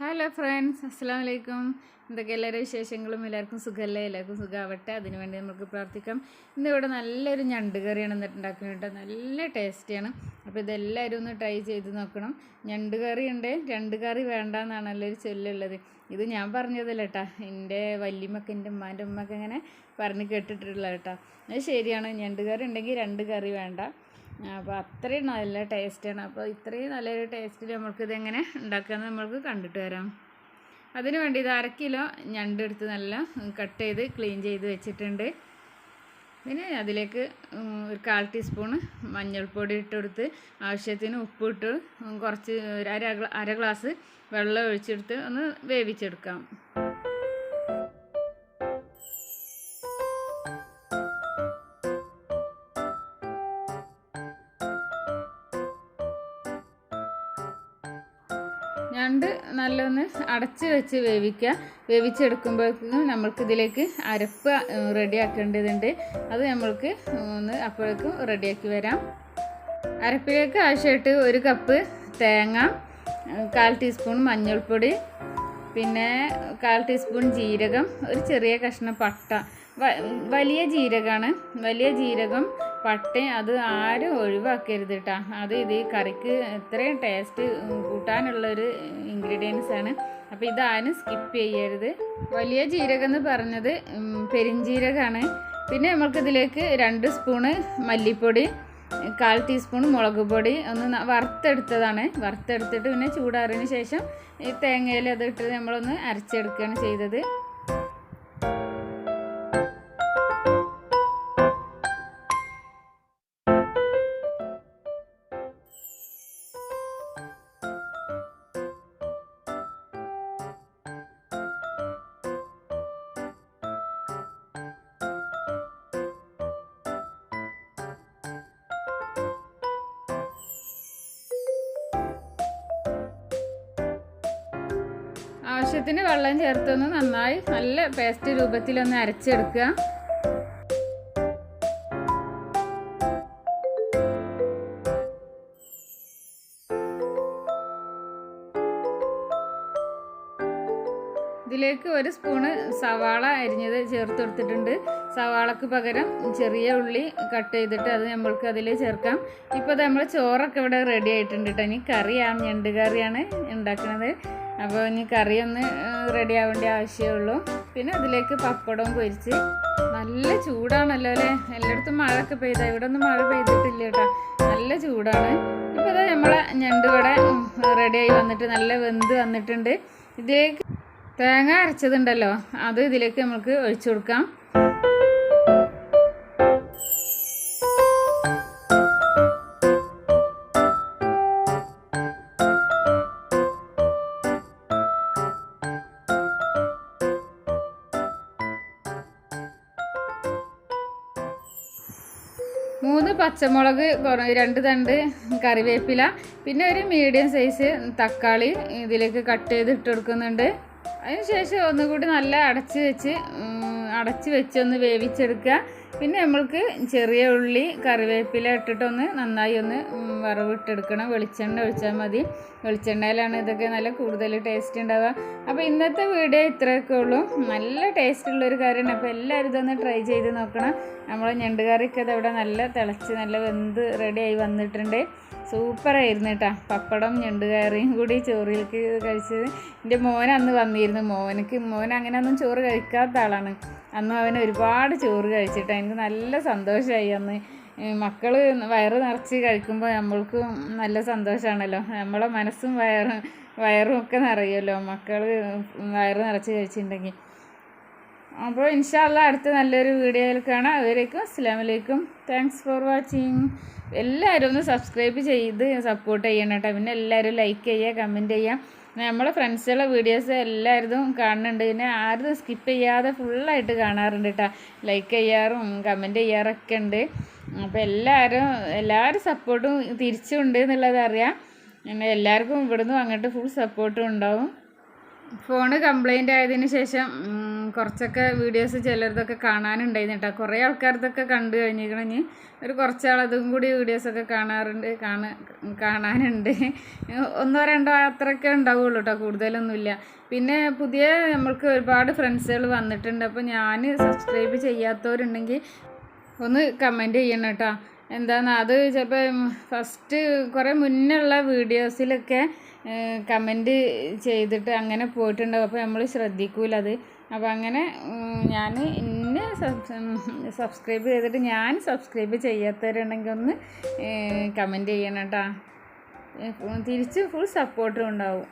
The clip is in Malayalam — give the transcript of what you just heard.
ഹലോ ഫ്രണ്ട്സ് അസ്സാം വലൈക്കും എന്തൊക്കെ എല്ലാവരും വിശേഷങ്ങളും? എല്ലാവർക്കും സുഖമല്ലേ എല്ലാവർക്കും സുഖമാവട്ടെ അതിനുവേണ്ടി നമുക്ക് പ്രാർത്ഥിക്കാം. ഇന്ന് ഇവിടെ നല്ലൊരു ഞണ്ട് കറിയാണ് എന്നിട്ട് ഉണ്ടാക്കുന്നത് കേട്ടോ. നല്ല ടേസ്റ്റിയാണ് അപ്പോൾ ഇതെല്ലാവരും ഒന്ന് ട്രൈ ചെയ്ത് നോക്കണം. ഞണ്ട് കറി ഉണ്ട് രണ്ട് കറി വേണ്ട എന്നാണല്ലോ ഒരു ചൊല്ലുള്ളത് ഇത് ഞാൻ പറഞ്ഞതല്ല കേട്ടാ. എന്റെ വല്യമ്മക്ക് എന്റെ ഉമ്മാന്റെ ഉമ്മക്ക് ഇങ്ങനെ പറഞ്ഞ് കേട്ടിട്ടുള്ള കേട്ടോ. അത് ശരിയാണ്. ഞണ്ട് കറി ഉണ്ടെങ്കിൽ രണ്ട് കറി വേണ്ട. അപ്പോൾ അത്രയും നല്ല ടേസ്റ്റാണ്. അപ്പോൾ ഇത്രയും നല്ലൊരു ടേസ്റ്റിൽ ഇതെങ്ങനെ ഉണ്ടാക്കാമെന്ന് നമ്മൾക്ക് കണ്ടിട്ട് വരാം. അതിന് വേണ്ടി ഇത് അര കിലോ ഞണ്ടെടുത്ത് നല്ല കട്ട് ചെയ്ത് ക്ലീൻ ചെയ്ത് വെച്ചിട്ടുണ്ട്. പിന്നെ അതിലേക്ക് ഒരു കാൽ ടീസ്പൂണ് മഞ്ഞൾപ്പൊടി ഇട്ട് കൊടുത്ത് ആവശ്യത്തിന് ഉപ്പിട്ട് ഇട്ട് കുറച്ച് ഒരു അര അര ഗ്ലാസ് വെള്ളം ഒഴിച്ചെടുത്ത് ഒന്ന് വേവിച്ചെടുക്കാം. ഞണ്ട് നല്ലൊന്ന് അടച്ച് വെച്ച് വേവിക്കുക. വേവിച്ചെടുക്കുമ്പോഴേക്കും നമ്മൾക്ക് ഇതിലേക്ക് അരപ്പ് റെഡിയാക്കേണ്ടതുണ്ട്. അത് നമ്മൾക്ക് ഒന്ന് അപ്പോഴേക്കും റെഡിയാക്കി വരാം. അരപ്പിലേക്ക് ആവശ്യമായിട്ട് ഒരു കപ്പ് തേങ്ങ കാൽ ടീസ്പൂൺ മഞ്ഞൾപ്പൊടി പിന്നെ കാൽ ടീസ്പൂൺ ജീരകം ഒരു ചെറിയ കഷ്ണം പട്ട. വലിയ ജീരകമാണ് വലിയ ജീരകം പട്ടയും അത് ആരും ഒഴിവാക്കരുത് കേട്ടോ അത് ഇത് ഈ കറിക്ക് ഇത്രയും ടേസ്റ്റ് കൂട്ടാനുള്ളൊരു ഇൻഗ്രീഡിയൻസ് ആണ്. അപ്പോൾ ഇതാരും സ്കിപ്പ് ചെയ്യരുത്. വലിയ ജീരകം എന്ന് പറഞ്ഞത് പെരിഞ്ജീരകമാണ് പിന്നെ നമുക്കിതിലേക്ക് രണ്ട് സ്പൂണ് മല്ലിപ്പൊടി കാൽ ടീസ്പൂൺ മുളക് പൊടി ഒന്ന് വറുത്തെടുത്തതാണ്. വറുത്തെടുത്തിട്ട് പിന്നെ ചൂടാറിന് ശേഷം ഈ തേങ്ങയിൽ അത് നമ്മളൊന്ന് അരച്ചെടുക്കുകയാണ് ചെയ്തത്. ആവശ്യത്തിന് വെള്ളം ചേർത്തൊന്ന് നന്നായി നല്ല പേസ്റ്റ് രൂപത്തിലൊന്ന് അരച്ചെടുക്കുക. ഇതിലേക്ക് ഒരു സ്പൂണ് സവാള അരിഞ്ഞത് ചേർത്ത് കൊടുത്തിട്ടുണ്ട്. സവാളക്ക് പകരം ചെറിയ ഉള്ളി കട്ട് ചെയ്തിട്ട് അത് നമ്മൾക്ക് അതിൽ ചേർക്കാം. ഇപ്പോൾ നമ്മൾ ചോറൊക്കെ ഇവിടെ റെഡി ആയിട്ടുണ്ട് കേട്ടോ ഇനി കറിയാണ് ഞണ്ട് കറിയാണ് ഉണ്ടാക്കുന്നത് അപ്പോൾ ഇനി കറി ഒന്ന് റെഡി ആവേണ്ട ആവശ്യമേ പിന്നെ അതിലേക്ക് പപ്പടവും പൊരിച്ച്. നല്ല ചൂടാണല്ലോ അല്ലേ? എല്ലായിടത്തും മഴയൊക്കെ പെയ്ത. ഇവിടെ ഒന്നും മഴ പെയ്തിട്ടില്ല കേട്ടോ. നല്ല ചൂടാണ്. ഇപ്പോൾ ഇതാ നമ്മളെ ഞണ്ട് ഇവിടെ റെഡിയായി വന്നിട്ട് നല്ല വെന്ത് വന്നിട്ടുണ്ട്. ഇതിലേക്ക് തേങ്ങ അരച്ചതുണ്ടല്ലോ. അത് ഇതിലേക്ക് നമുക്ക് ഒഴിച്ചു കൊടുക്കാം. മൂന്ന് പച്ചമുളക് രണ്ട് തണ്ട് കറിവേപ്പില പിന്നെ ഒരു മീഡിയം സൈസ് തക്കാളി ഇതിലേക്ക് കട്ട് ചെയ്ത് ഇട്ട് കൊടുക്കുന്നുണ്ട്. അതിനുശേഷം ഒന്നുകൂടി നല്ല അടച്ച് വെച്ച് അടച്ച് വെച്ചൊന്ന് വേവിച്ചെടുക്കുക. പിന്നെ നമ്മൾക്ക് ചെറിയ ഉള്ളി കറിവേപ്പില ഇട്ടിട്ടൊന്ന് നന്നായി ഒന്ന് വറവിട്ടെടുക്കണം. വെളിച്ചെണ്ണ ഒഴിച്ചാൽ മതി. വെളിച്ചെണ്ണയിലാണ് ഇതൊക്കെ നല്ല കൂടുതൽ ടേസ്റ്റ് ഉണ്ടാവുക. അപ്പോൾ ഇന്നത്തെ വീഡിയോ ഇത്രയൊക്കെ ഉള്ളൂ. നല്ല ടേസ്റ്റ് ഉള്ളൊരു കറിയാണ് അപ്പോൾ എല്ലാവരും ഇതൊന്ന് ട്രൈ ചെയ്ത് നോക്കണം. നമ്മൾ ഞണ്ട് അത് ഇവിടെ നല്ല തിളച്ച് നല്ല വെന്ത് റെഡിയായി വന്നിട്ടുണ്ട്. സൂപ്പറായിരുന്നു കേട്ടോ പപ്പടം ഞണ്ട് കറിയും കൂടി ചോറിലേക്ക് കഴിച്ചത്. എന്റെ മോൻ അന്ന് വന്നിരുന്നു. മോനക്ക് മോൻ അങ്ങനെയൊന്നും ചോറ് കഴിക്കാത്ത ആളാണ്. അന്ന് അവൻ ഒരുപാട് ചോറ് കഴിച്ചിട്ട് എനിക്ക് നല്ല സന്തോഷമായി അന്ന്. മക്കൾ വയറ് നിറച്ച് കഴിക്കുമ്പോൾ നമ്മൾക്കും നല്ല സന്തോഷമാണല്ലോ നമ്മളെ മനസ്സും വയറും വയറും ഒക്കെ നിറയുമല്ലോ മക്കൾ വയറ് നിറച്ച് കഴിച്ചിട്ടുണ്ടെങ്കിൽ. അപ്പോൾ ഇൻഷാല്ല അടുത്ത നല്ലൊരു വീഡിയോയിൽ കാണാം. അതുവരേക്കും അസ്സാം വലൈക്കും താങ്ക്സ് ഫോർ വാച്ചിങ് എല്ലാവരും ഒന്ന് സബ്സ്ക്രൈബ് ചെയ്ത് സപ്പോർട്ട് ചെയ്യണം കേട്ടോ. പിന്നെ എല്ലാവരും ലൈക്ക് ചെയ്യുക കമന്റ് ചെയ്യുക. നമ്മളെ ഫ്രണ്ട്സുകളെ വീഡിയോസ് എല്ലാവരും കാണുന്നുണ്ട്. പിന്നെ ആരും സ്കിപ്പ് ചെയ്യാതെ ഫുള്ളായിട്ട് കാണാറുണ്ട് കേട്ടോ ലൈക്ക് ചെയ്യാറും കമന്റ് ചെയ്യാറൊക്കെ ഉണ്ട്. അപ്പോൾ എല്ലാവരും എല്ലാവരും സപ്പോർട്ടും തിരിച്ചുണ്ട് എന്നുള്ളത് അറിയാം. എല്ലാവർക്കും ഇവിടുന്ന് അങ്ങോട്ട് ഫുൾ സപ്പോർട്ടും ഉണ്ടാവും. ഫോണ് കംപ്ലൈന്റ് ആയതിന് ശേഷം കുറച്ചൊക്കെ വീഡിയോസ് ചിലർതൊക്കെ കാണാനുണ്ടായിരുന്നു കേട്ടോ. കുറേ ആൾക്കാർതൊക്കെ കണ്ടു കഴിഞ്ഞിരിക്കണഞ്ഞ് ഒരു കുറച്ചാളതും കൂടി വീഡിയോസൊക്കെ കാണാറുണ്ട് കാണാ കാണാനുണ്ട്. ഒന്നോ രണ്ടോ അത്രയൊക്കെ ഉണ്ടാവുള്ളൂ കേട്ടോ കൂടുതലൊന്നുമില്ല. പിന്നെ പുതിയ നമ്മൾക്ക് ഒരുപാട് ഫ്രണ്ട്സുകൾ വന്നിട്ടുണ്ട്. അപ്പോൾ ഞാൻ സബ്സ്ക്രൈബ് ചെയ്യാത്തവരുണ്ടെങ്കിൽ ഒന്ന് കമന്റ് ചെയ്യണം കേട്ടോ. എന്താണ് അത് ചിലപ്പോൾ ഫസ്റ്റ് കുറേ മുന്നുള്ള വീഡിയോസിലൊക്കെ കമന്റ് ചെയ്തിട്ട് അങ്ങനെ പോയിട്ടുണ്ടാവും. അപ്പോൾ നമ്മൾ ശ്രദ്ധിക്കൂല അത് അപ്പോൾ അങ്ങനെ ഞാൻ ഇന്ന് സബ്സ്ക്രൈബ് ചെയ്തിട്ട് ഞാൻ സബ്സ്ക്രൈബ് ചെയ്യാത്തവരുണ്ടെങ്കിൽ ഒന്ന് കമന്റ് ചെയ്യണം കേട്ടോ തിരിച്ച് ഫുൾ സപ്പോർട്ടും ഉണ്ടാവും.